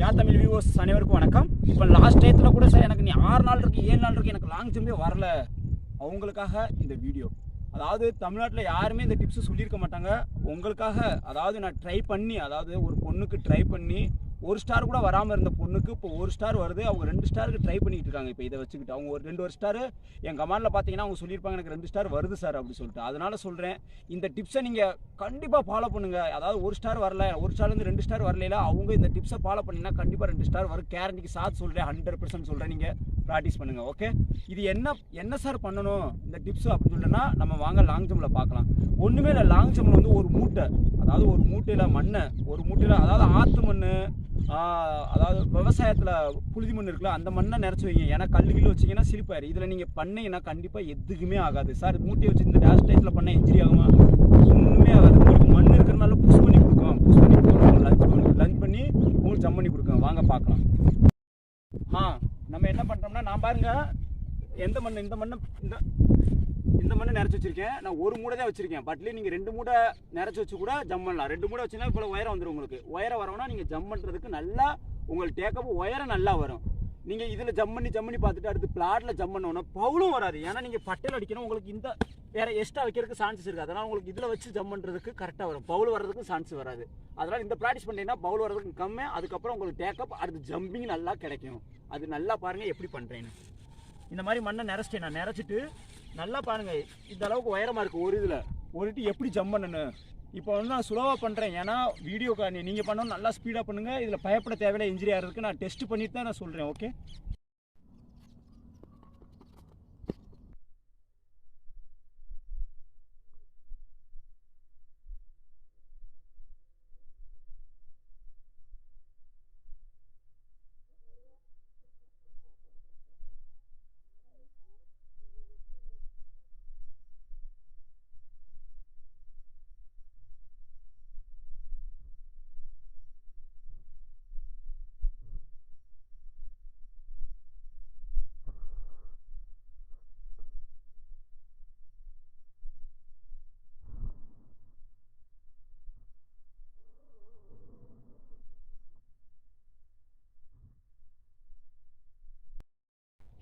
யா Tamil viewers அனைவருக்கும் வணக்கம். இப்போ லாஸ்ட் டயத்தில் கூட சார் எனக்கு நீ ஆறு நாள் இருக்கு ஏழு நாள் இருக்கு எனக்கு லாங் ஜம்பே வரல. அவங்களுக்காக இந்த வீடியோ அதாவது தமிழ்நாட்டில் யாருமே இந்த டிப்ஸ் சொல்லியிருக்க மாட்டாங்க. உங்களுக்காக அதாவது நான் ட்ரை பண்ணி அதாவது ஒரு பொண்ணுக்கு ட்ரை பண்ணி ஒரு ஸ்டார் கூட வராமல் இருந்த பொண்ணுக்கு இப்போ ஒரு ஸ்டார் வருது. அவங்க ரெண்டு ஸ்டாருக்கு ட்ரை பண்ணிட்டு இருக்காங்க இப்போ இதை வச்சுக்கிட்டு. அவங்க ஒரு ரெண்டு ஒரு ஸ்டார் என் கமாண்டில் பார்த்தீங்கன்னா அவங்க சொல்லியிருப்பாங்க எனக்கு ரெண்டு ஸ்டார் வருது சார் அப்படி சொல்லிட்டு. அதனால சொல்கிறேன் இந்த டிப்ஸை நீங்கள் கண்டிப்பாக ஃபாலோ பண்ணுங்க. அதாவது ஒரு ஸ்டார் வரல ஒரு ஸ்டார்லேருந்து ரெண்டு ஸ்டார் வரலையில அவங்க இந்த டிப்ஸை ஃபாலோ பண்ணிங்கன்னா கண்டிப்பாக ரெண்டு ஸ்டார் வரும். கேரண்டிக்கு சாத் சொல்கிறேன் ஹண்ட்ரட் பர்சன்ட் சொல்கிறேன் நீங்கள் ப்ராக்டிஸ் பண்ணுங்கள் ஓகே இது என்ன என்ன சார் பண்ணணும்? இந்த டிப்ஸ் அப்படின்னு சொல்லிட்டுனா நம்ம வாங்க லாங் ஜம்பில் பார்க்கலாம். ஒன்றுமே இல்லை லாங் ஜம்பில் வந்து ஒரு மூட்டை அதாவது ஒரு மூட்டையில் மண்ணை ஒரு மூட்டையில் அதாவது ஆற்று மண் அதாவது விவசாயத்தில் புழுதி மண் இருக்குல்ல அந்த மண்ணை நிறச்சி வைங்க. ஏன்னா கல்லு கில்லு வச்சிங்கன்னா சிரிப்பாரு இதில் நீங்கள் பண்ணீங்கன்னா கண்டிப்பாக எதுக்குமே ஆகாது. சார் மூட்டையை வச்சு இந்த டேஷ் டைத்தில் பண்ண இன்ஜுரி ஆகுமா? ஒன்றுமே ஆகாது. உங்களுக்கு மண் இருக்கிறனால புஷ் பண்ணி கொடுக்கும் புஷ் பண்ணி கொடுக்கும் லஞ்ச் பண்ணி லஞ்ச் பண்ணி உங்களுக்கு ஜம் பண்ணி கொடுக்கும் வாங்க பார்க்கலாம். ஆ நம்ம என்ன பண்ணுறோம்னா நான் பாருங்க எந்த மண் இந்த மண்ணை இந்த இந்த மண்ணை நிறச்சி வச்சிருக்கேன். நான் ஒரு மூடை தான் வச்சிருக்கேன் பட்லேயே நீங்கள் ரெண்டு மூடை நிறச்சி வச்சு கூட ஜம் பண்ணலாம். ரெண்டு மூடை வச்சுன்னா இப்போ உயரம் வந்துடும் உங்களுக்கு. உயரம் வரோம்னா நீங்கள் ஜம் பண்ணுறதுக்கு நல்லா உங்களுக்கு டேக்கப் உயரம் நல்லா வரும். நீங்கள் இதில் ஜம் பண்ணி ஜம் பண்ணி பார்த்துட்டு அடுத்து பிளாட்டில் ஜம் பண்ணோன்னா பவுலும் வராது. ஏன்னா நீங்கள் பட்டையில் அடிக்கணும். உங்களுக்கு இந்த வேற எக்ஸ்ட்ரா வைக்கிறதுக்கு சான்சஸ் இருக்குது அதனால் உங்களுக்கு இதில் வச்சு ஜம் பண்ணுறதுக்கு கரெக்டாக வரும். பவுல் வர்றதுக்கு சான்ஸ் வராது. அதனால் இந்த ப்ராக்டிஸ் பண்ணிங்கன்னா பவுல் வர்றதுக்கு கம்மி அதுக்கப்புறம் உங்களுக்கு டேக்கப் அடுத்து ஜம்பிங் நல்லா கிடைக்கும். அது நல்லா பாருங்கள் எப்படி பண்ணுறேன்னு இந்த மாதிரி மண்ணை நிறச்சிட்டேன் நான். நிறச்சிட்டு நல்லா பாருங்க. இந்த அளவுக்கு உயரமாக இருக்குது ஒரு இதில். ஒருட்டு எப்படி ஜம்ப் பண்ணணும் இப்போ வந்து நான் ஸ்லோவாக பண்ணுறேன் ஏன்னா வீடியோ நீங்கள் பண்ணணும் நல்லா ஸ்பீடாக பண்ணுங்கள் இதில் பயப்பட தேவையில்லை. இன்ஜுரி ஆகிறதுக்கு நான் டெஸ்ட் பண்ணிட்டு தான் நான் சொல்கிறேன் ஓகே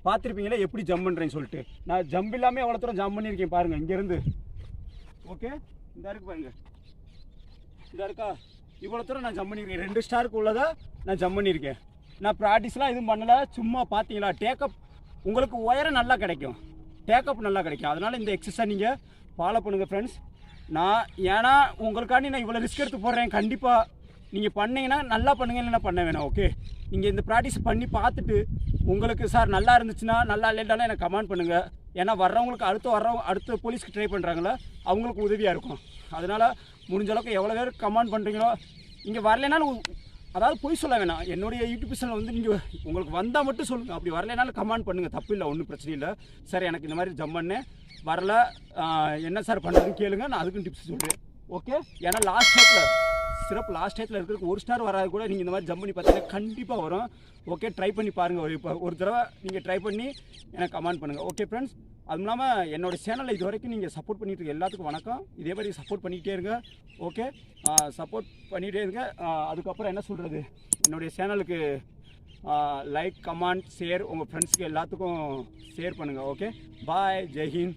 பார்த்துருப்பீங்களா எப்படி ஜம்ப் பண்ணுறேன்னு சொல்லிட்டு. நான் ஜம்ப் இல்லாமல் எவ்வளோ தூரம் ஜம்ப் பண்ணியிருக்கேன் பாருங்கள் இங்கேருந்து. ஓகே இந்த இருக்கு பாருங்க. இந்த இருக்கா? இவ்வளோ தூரம் நான் ஜம்ப் பண்ணியிருக்கேன். ரெண்டு ஸ்டாருக்கு உள்ளதாக நான் ஜம்ப் பண்ணியிருக்கேன். நான் ப்ராக்டிஸ்லாம் எதுவும் பண்ணலை. சும்மா பார்த்தீங்களா? டேக்கப் உங்களுக்கு உயரம் நல்லா கிடைக்கும். டேக்கப் நல்லா கிடைக்கும். அதனால் இந்த எக்ஸசைஸ் நீங்கள் ஃபாலோ பண்ணுங்கள் ஃப்ரெண்ட்ஸ் நான் ஏன்னா உங்களுக்காண்டி நான் இவ்வளோ ரிஸ்க் எடுத்து போடுறேன். கண்டிப்பாக நீங்கள் பண்ணீங்கன்னா நல்லா பண்ணுங்க இல்லைன்னா பண்ண வேணாம் ஓகே நீங்கள் இந்த ப்ராக்டிஸ் பண்ணி பார்த்துட்டு உங்களுக்கு சார் நல்லா இருந்துச்சுன்னா நல்லா இல்லைனாலும் எனக்கு கமெண்ட் பண்ணுங்கள் ஏன்னா வர்றவங்களுக்கு அடுத்து வர்றவங்க அடுத்த போலீஸ்க்கு ட்ரை பண்ணுறாங்கள அவங்களுக்கு உதவியாக இருக்கும். அதனால் முடிஞ்ச அளவுக்கு எவ்வளோ பேர் கமெண்ட் பண்ணுறீங்களோ இங்கே வரலைனாலும் அதாவது பொய் சொல்ல வேணாம். என்னுடைய யூடியூப் சேனல் வந்து நீங்கள் உங்களுக்கு வந்தால் மட்டும் சொல்லுங்கள் அப்படி வரலைனாலும் கமெண்ட் பண்ணுங்கள் தப்பு இல்லை ஒன்றும் பிரச்சனை இல்லை. சார் எனக்கு இந்த மாதிரி ஜம்மன்னு வரல என்ன சார் பண்ணுறதுன்னு கேளுங்க நான் அதுக்கும் டிப்ஸ் சொல்கிறேன் ஓகே ஏன்னா லாஸ்ட் டேட்டில் சிறப்பு லாஸ்ட் டயத்தில் இருக்கிறதுக்கு ஒரு ஸ்டார் வராது கூட நீங்கள் இந்த மாதிரி ஜம்ப் பண்ணி பார்த்தீங்கன்னா கண்டிப்பாக வரும். ஓகே ட்ரை பண்ணி பாருங்கள் ஒரு இப்போ ஒரு தடவை நீங்கள் ட்ரை பண்ணி எனக்கு கமெண்ட் பண்ணுங்கள் ஓகே ஃப்ரெண்ட்ஸ் அதுவும் இல்லாமல் என்னோட சேனலை இது வரைக்கும் நீங்கள் சப்போர்ட் பண்ணிட்டு இருக்க எல்லாத்துக்கும் வணக்கம். இதே மாதிரி சப்போர்ட் பண்ணிக்கிட்டே இருங்க. ஓகே சப்போர்ட் பண்ணிகிட்டே இருங்க. அதுக்கப்புறம் என்ன சொல்கிறது என்னுடைய சேனலுக்கு லைக் கமெண்ட் ஷேர் உங்கள் ஃப்ரெண்ட்ஸுக்கு எல்லாத்துக்கும் ஷேர் பண்ணுங்கள் ஓகே பாய் ஜெய்ஹிந்த்